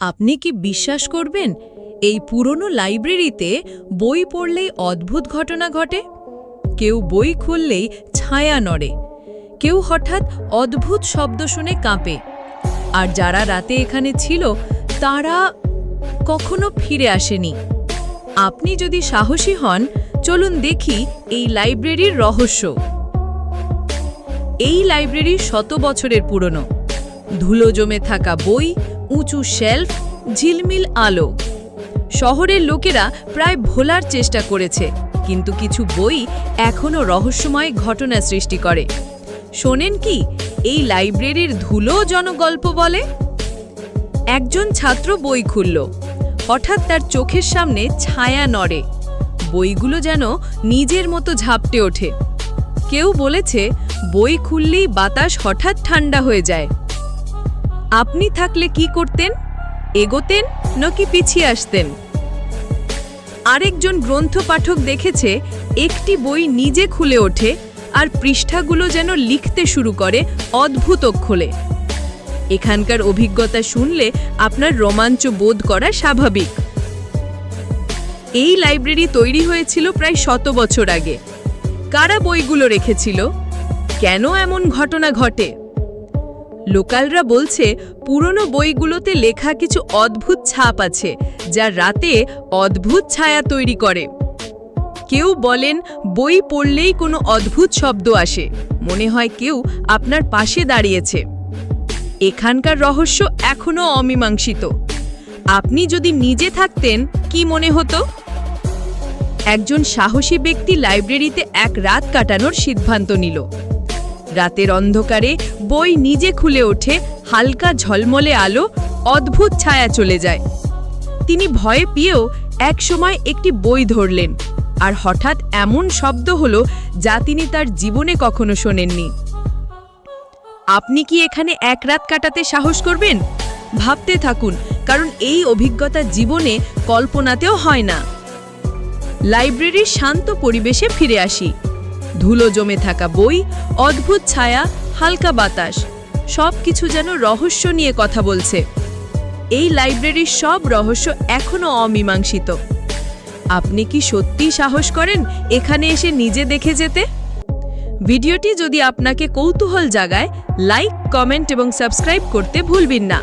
আপনি কি বিশ্বাস করবেন, এই পুরনো লাইব্রেরিতে বই পড়লেই অদ্ভুত ঘটনা ঘটে? কেউ বই খুললেই ছায়া নড়ে। কেউ হঠাৎ অদ্ভুত শব্দ শুনে কাঁপে। আর যারা রাতে এখানে ছিল, তারা কখনো ফিরে আসেনি। আপনি যদি সাহসী হন, চলুন দেখি এই লাইব্রেরির রহস্য। এই লাইব্রেরি শত বছরের পুরনো। ধুলো জমে থাকা বই উঁচু শেলফ, ঝিলমিল আলো। শহরের লোকেরা প্রায় ভোলার চেষ্টা করেছে, কিন্তু কিছু বই এখনও রহস্যময় ঘটনা সৃষ্টি করে। শোনেন কি, এই লাইব্রেরির ধুলো জনগল্প বলে? একজন ছাত্র বই খুলল। হঠাৎ তার চোখের সামনে ছায়া নড়ে। বইগুলো যেন নিজের মতো ঝাপটে ওঠে। কেউ বলেছে, বই খুললেই বাতাস হঠাৎ ঠান্ডা হয়ে যায়। আপনি থাকলে কি করতেন? এগোতেন নাকি পিছিয়ে আসতেন? আরেকজন গ্রন্থ পাঠক দেখেছে, একটি বই নিজে খুলে ওঠে আর পৃষ্ঠাগুলো যেন লিখতে শুরু করে অদ্ভুত অক্ষরে। এখানকার অভিজ্ঞতা শুনলে আপনার রোমাঞ্চ বোধ করা স্বাভাবিক। এই লাইব্রেরি তৈরি হয়েছিল প্রায় শত বছর আগে। কারা বইগুলো রেখেছিল? কেন এমন ঘটনা ঘটে? লোকালরা বলছে, পুরনো বইগুলোতে লেখা কিছু অদ্ভুত ছাপ আছে, যা রাতে অদ্ভুত ছায়া তৈরি করে। কেউ বলেন, বই পড়লেই কোনো অদ্ভুত শব্দ আসে। মনে হয় কেউ আপনার পাশে দাঁড়িয়েছে। এখানকার রহস্য এখনও অমীমাংসিত। আপনি যদি নিজে থাকতেন, কি মনে হতো? একজন সাহসী ব্যক্তি লাইব্রেরিতে এক রাত কাটানোর সিদ্ধান্ত নিল। রাতের অন্ধকারে বই নিজে খুলে ওঠে, হালকা ঝলমলে আলো, অদ্ভুত ছায়া চলে যায়। তিনি ভয়ে পেয়েও একসময় একটি বই ধরলেন, আর হঠাৎ এমন শব্দ হলো যা তিনি তার জীবনে কখনো শোনেননি। আপনি কি এখানে এক রাত কাটাতে সাহস করবেন? ভাবতে থাকুন, কারণ এই অভিজ্ঞতা জীবনে কল্পনাতেও হয় না। লাইব্রেরির শান্ত পরিবেশে ফিরে আসি। ধুলো জমে থাকা বই, অদ্ভুত ছায়া, হালকা বাতাস সব কিছু যেন রহস্য নিয়ে কথা বলছে। এই লাইব্রেরির সব রহস্য এখনও অমীমাংসিত। আপনি কি সত্যি সাহস করেন এখানে এসে নিজে দেখে যেতে? ভিডিওটি যদি আপনাকে কৌতূহল জাগায়, লাইক, কমেন্ট এবং সাবস্ক্রাইব করতে ভুলবেন না।